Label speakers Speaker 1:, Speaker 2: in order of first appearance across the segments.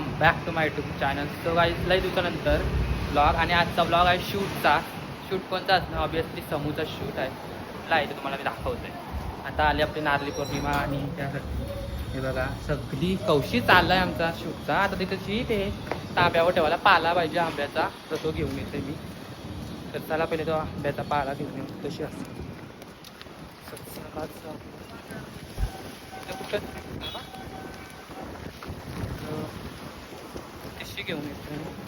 Speaker 1: Welcome back to my YouTube channel so काही लई दिवसानंतर ब्लॉग आणि आजचा ब्लॉग आहे शूटचा. शूट कोणता? असणार ऑब्विसली समूचा शूट आहे. ला आहे ते तुम्हाला मी दाखवते आता आली आपली नारळी पौर्णिमा आणि त्यासाठी हे बघा सगळी कौशी चालला आहे आमचा शूटचा. आता तिथं ते तांब्यावर ठेवायला पाला पाहिजे आंब्याचा. तर तो घेऊन येते मी. तर चला पहिले तो आंब्याचा पाला घेऊन येऊ. तशी असते? कुठं कशी घेऊन येतो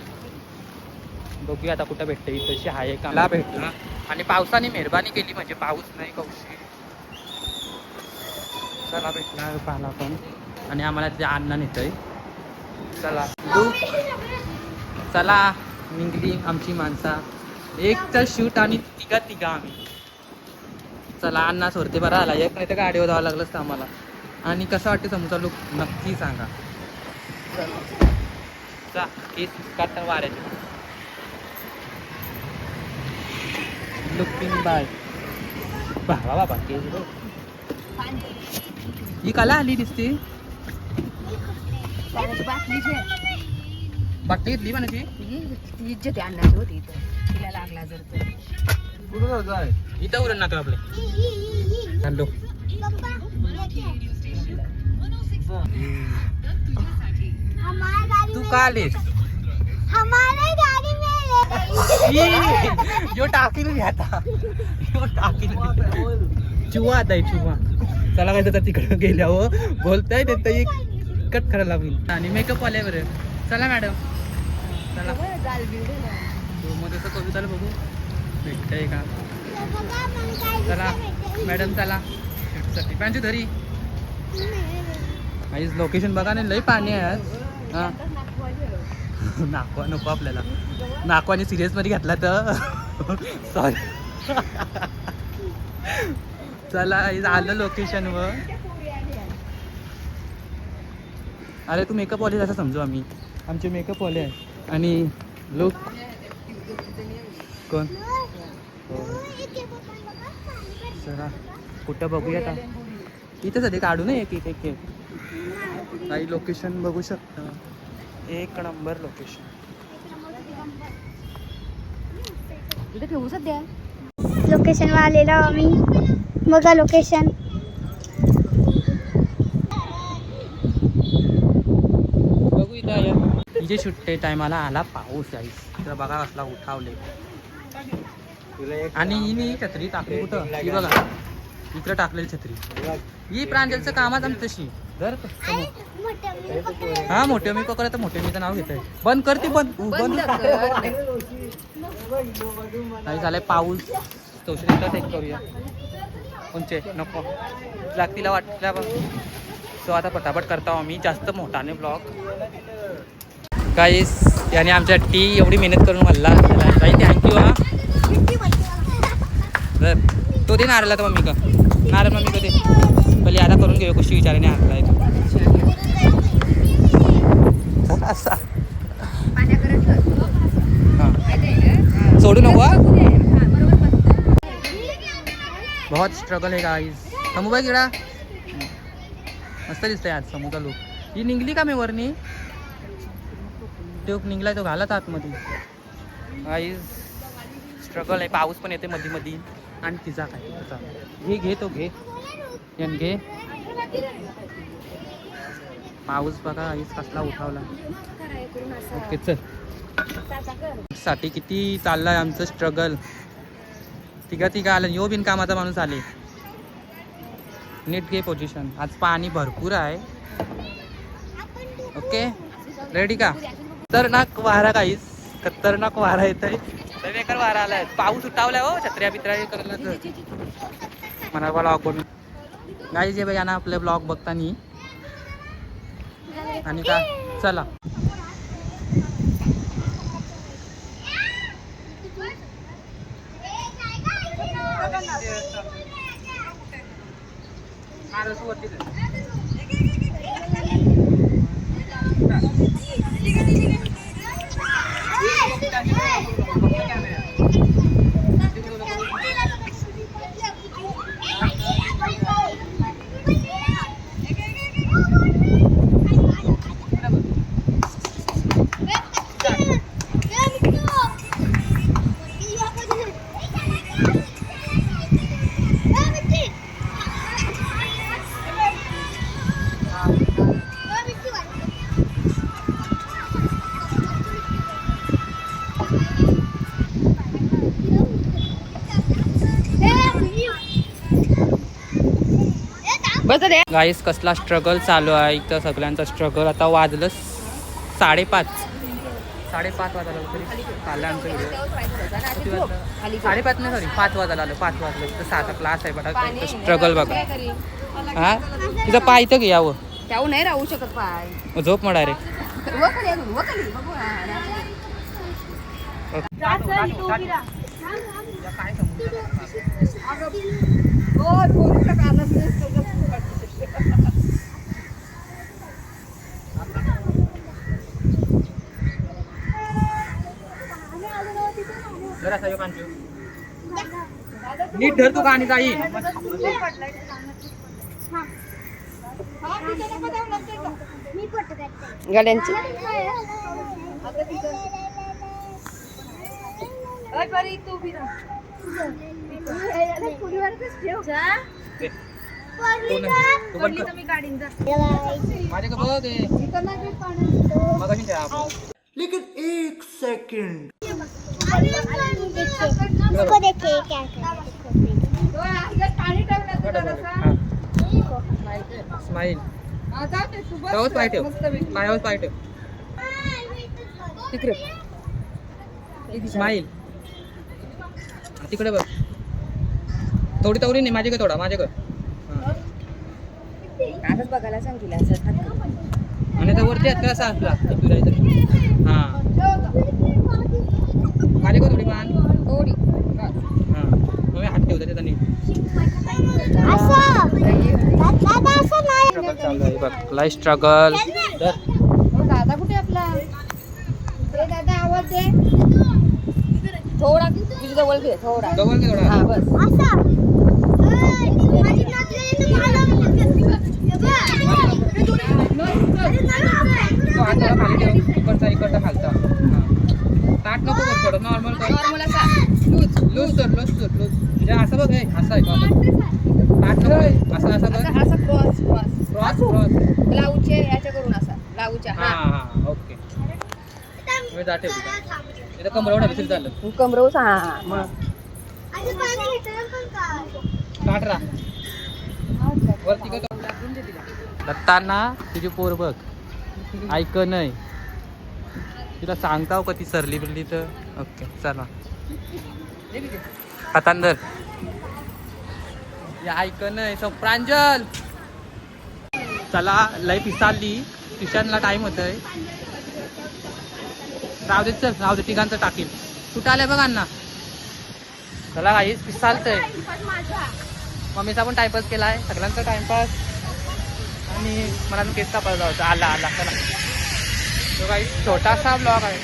Speaker 1: बघूया आता कुठं भेटते तशी आहे का मला भेटला आणि पावसाने मेहरबानी केली म्हणजे पाऊस नाही कौशी. चला भेटला पाला पण आणि आम्हाला ते अन्न नेतंय. चला. लुक चला निघली आमची माणसा. एक तर शूट आणि तिघा तिघा आम्ही. चला अण्णा सोडते बरं आला. एक नाही तर गाडीवर जावं लागलं असतं आम्हाला. आणि कसं वाटतं तुमचा लुक नक्की सांगा. जा केस काढता वाऱ्याचे. लुकिंग बाय बाबा बाबा केस बघ. ही कला आली दिसते.
Speaker 2: बाटली
Speaker 1: घेतली म्हणाची
Speaker 2: ती इज्जत आणणार होती इथं. तिला लागला जर तर
Speaker 1: इथं उरण नका आपले. हॅलो. तू का आलीस यो टाकील आता। यो टाकील चुवा आता। चुवा चला काय तर तिकडं गेल्यावर बोलताय ते तर कट करायला लागेल आणि मेकअप आल्या बरं चला मॅडम चला। बिलमध्ये तर कविताला बघू। भेटतंय का? चला. मॅडम चला. साठी पाहिजे धरी. काहीच लोकेशन बघा नाही लई पाणी आहे आज. हां. नाकवा नको आपल्याला. नाकवाने सिरियसमध्ये घेतला तर. सॉरी चला आलं लोकेशन वर. अरे तू मेकअप वाले असं समजू आम्ही. आमचे मेकअप वाले आहे आणि लोक कोण? चला. कुठं बघूया आता. इथं सध्या काढू ना एक एक एक एक. काही लोकेशन बघू शकता. एक नंबर लोकेशन
Speaker 2: इथं ठेवू सध्या?
Speaker 3: लोकेशन आलेलो आम्ही. बघा लोकेशन
Speaker 1: बघू इथं या तिचे सुट्टे टायमाला आला पाऊस आहे तर बघा कसला उठावले आणि हिने छत्री टाकली कुठं? ही बघा. इकडं टाकलेली छत्री. ही प्रांजलचं कामात आमची हा मोठे मी पकडा तर मोठे मीचं नाव घेतोय. बंद करते बंद. बंद नाही झालंय पाऊस. चौशे एक करूया. कोणचे? नको. लागतीला वाटल्या बघ. सो आता पटापट करता आम्ही. जास्त मोठाने ब्लॉग काहीच याने आमच्या टी एवढी मेहनत करून म्हणला काही थँक्यू हा. तर तो दे नारळला तर मम्मी का? नारळ मम्मी कधी पहिले आता करून घेऊ कशी विचाराने आणलाय तो असा हां. सोडू नको हा? बहुत स्ट्रगल आहे गाईज समूबाई किडा मस्त दिसतंय आज समूचा लुक ही निघली का मी वरनी? तो निघलाय तो घालत आतमध्ये. गाईज स्ट्रगल आहे पाऊस पण येते मध्ये मध्ये आणि तिचा काय तिचा. घे घे तो घे. घे पाऊस बघा आईस कसला उठावला. ओके चल. साठी किती चाललाय आमचं स्ट्रगल तिघा तिघा आलं यो बिनकामाचा माणूस आले. नीट घे पोझिशन आज पाणी भरपूर आहे. ओके रेडी का? खतरनाक वारा काहीच खतरनाक वारा येत आहे बेकार वारा आलाय. पाऊस उठावलाय हो छत्र्या बित्र्या करायला तर. मला ब्लॉग गाडी जे बाई ना आपले ब्लॉग बघतानी. आणि का चला.
Speaker 2: बस
Speaker 1: गाईस कसला स्ट्रगल चालू आहे. इथं सगळ्यांचा स्ट्रगल आता वाजलं साडेपाच. साडेपाच वाजायला आलं तरी चाललं आमचं व्हिडिओ किती वाजलं? साडेपाच नाही सॉरी पाच वाजायला आलं. पाच वाजलं. तिथं सहाचा क्लास आहे बघा. स्ट्रगल बघा. हा? तिथं पाय इथं घे यावं.
Speaker 2: त्याऊ नाही राहू शकत पाय.
Speaker 1: झोप म्हणा रे
Speaker 2: व खाली अजून, व खाली, बघू, हा, हो, पोरीचं कानच नाही, सगळं फुकट.
Speaker 1: नीट धर तू गाणी जाईल
Speaker 2: गाड्यांची.
Speaker 1: मगाशी ठेवा आपण.
Speaker 3: उसको देखिए क्या कर.
Speaker 1: स्माईल पायावर पाय ठेव. पायावर पाय ठेव.
Speaker 2: तिकडे.
Speaker 1: स्माईल तिकडे बघ. थोडी तवरी नाही माझ्याकडे थोडा माझ्याकडे.
Speaker 2: बघायला तिला असं करून.
Speaker 1: आणि त्या वरती हात कसा असला हा. माझ्याकडे थोडी मान.
Speaker 2: थोडी
Speaker 1: मग मी हात ठेवतो त्याचा नीट
Speaker 3: असं. दादा असं नाही
Speaker 1: स्ट्रगल चालू आहे. बघ लाईफ स्ट्रगल
Speaker 2: दादा कुठे आपला? दादा आवाज दे. थोडा जवळ घे थोडा.
Speaker 1: जवळ घे थोडा.
Speaker 2: हा बस.
Speaker 1: इकडचा इकडचा खालचा. हा. ताट नको कर थोडं नॉर्मल कर.
Speaker 2: नॉर्मल असा. लूज
Speaker 1: लूज कर लूज कर लूज म्हणजे असं बघ हे असं आहे का ताट नको. असं असं
Speaker 2: असा
Speaker 1: कर.
Speaker 2: असा क्रॉस क्रॉस
Speaker 1: क्रॉस क्रॉस
Speaker 2: ब्लाऊजचे याच्या करून असा. ब्लाऊजच्या
Speaker 1: हा.
Speaker 2: हा
Speaker 1: हा ओके. मी जाते इथं कमरवडा विसर झालं
Speaker 2: कमरवस हा हा मग.
Speaker 1: ताट राहा वरती दत्ताना तुझी पोर बघ. ऐक नाही. तिला सांगताव का ती सरली बिरली तर? ओके चला. हातांदर. या ऐक नाही सो प्रांजल चला लय पिसाली ट्युशनला टाइम होतोय. राहू दे चल राहू दे तिघांचं टाकील. कुठं आलंय बघ अण्णा? चला काहीच पिसालतंय मम्मीचा पण टाइमपास केलाय. सगळ्यांचा टाइमपास आणि मला केस कापायला जायचं आला आला चला. तो काही छोटासा ब्लॉग आहे.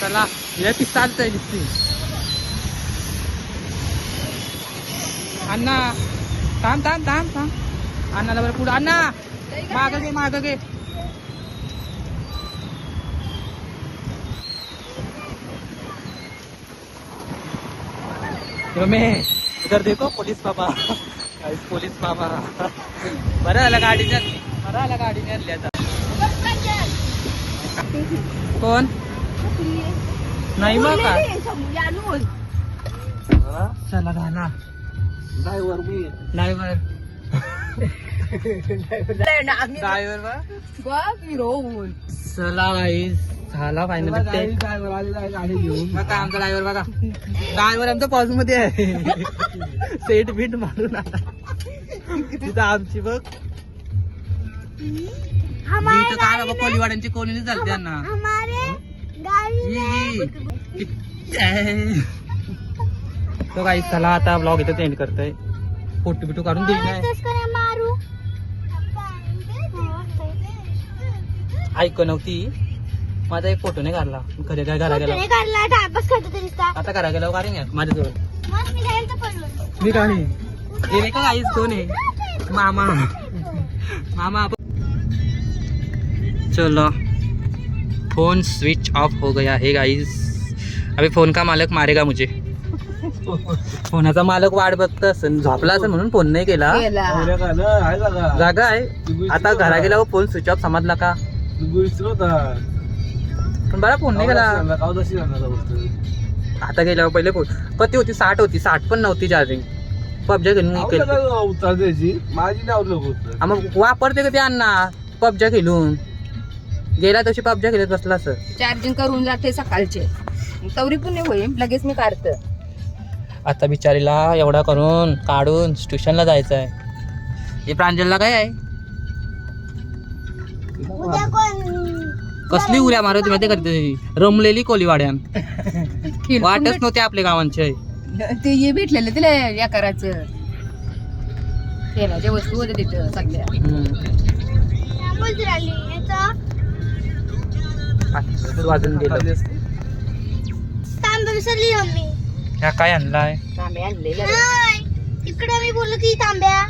Speaker 1: चला हे ती चालतंय दिसती. अण्णा थांब थांब थांब थांब. अण्णाला बरं पुढं. अण्णा माग गे माग गे रमेश इधर देखो पोलीस बाबा. पोलीस बाबा. बरं आला गाडी बरं आला गाडी आणली कोण? नाही मग का? चला घाला ड्रायव्हर. ड्रायव्हर बा. चला गाईस झाला फायनल बघा आमचा ड्रायव्हर बघा. ड्रायव्हर आमचा पॉजमध्ये आहे. सेट बीट मारून आला. तिथं आमची बघ. इथं काय बाबा कोलीवाड्यांची कोणी चालते त्यांना.
Speaker 3: हमारे गाड़ी
Speaker 1: तो काही चला आता ब्लॉग इथं एंड करतोय. फोटो बिटो काढून देईल नाही. ऐक नव्हती. माझा एक फोटो नाही काढला. घरी काय घरा गेला? आता घरा गेला यार माझ्याजवळ.
Speaker 3: मी
Speaker 1: गेले का आईस कोण आहे? मामा. मामा चलो. फोन स्विच ऑफ हो गया. है गाइस अभी फोन का मालक मारेगा मुझे? फोनाचा मालक वाट बघत असेल झोपला असेल म्हणून फोन नाही केला. जागा आहे. आता घरा गेल्यावर फोन स्विच ऑफ समजला का? पण बरा फोन नाही केला. आता गेल्यावर पहिले फोन कधी होती साठ होती. साठ पण नव्हती चार्जिंग पबजा खेळून
Speaker 4: माझी
Speaker 1: मग वापरते का ते अण्णा? पबजा खेळून. गेला तशी पबजा खेळत बसला असं.
Speaker 2: चार्जिंग करून जाते सकाळचे. तवरी पण नाही होईल लगेच मी काढते.
Speaker 1: आता बिचारीला एवढा करून काढून ट्युशनला जायचं आहे. हे प्रांजलला काय आहे?
Speaker 3: उद्या कोण?
Speaker 1: कसली उऱ्या मारत माहिती करते रमलेली कोलीवाड्यान. वाटच नव्हते आपल्या गावांचे.
Speaker 2: ते हे भेटलेलं तिला या करायचं. वस्तू होत्या तिथं सगळ्या.
Speaker 3: बोलत राहिली याचा
Speaker 1: वाजून गेलं
Speaker 3: तांबे विसरली मम्मी
Speaker 1: ह्या काय आणलाय?
Speaker 2: तांबे आणलेलं
Speaker 3: नाही इकडे मी बोलत ती तांब्या.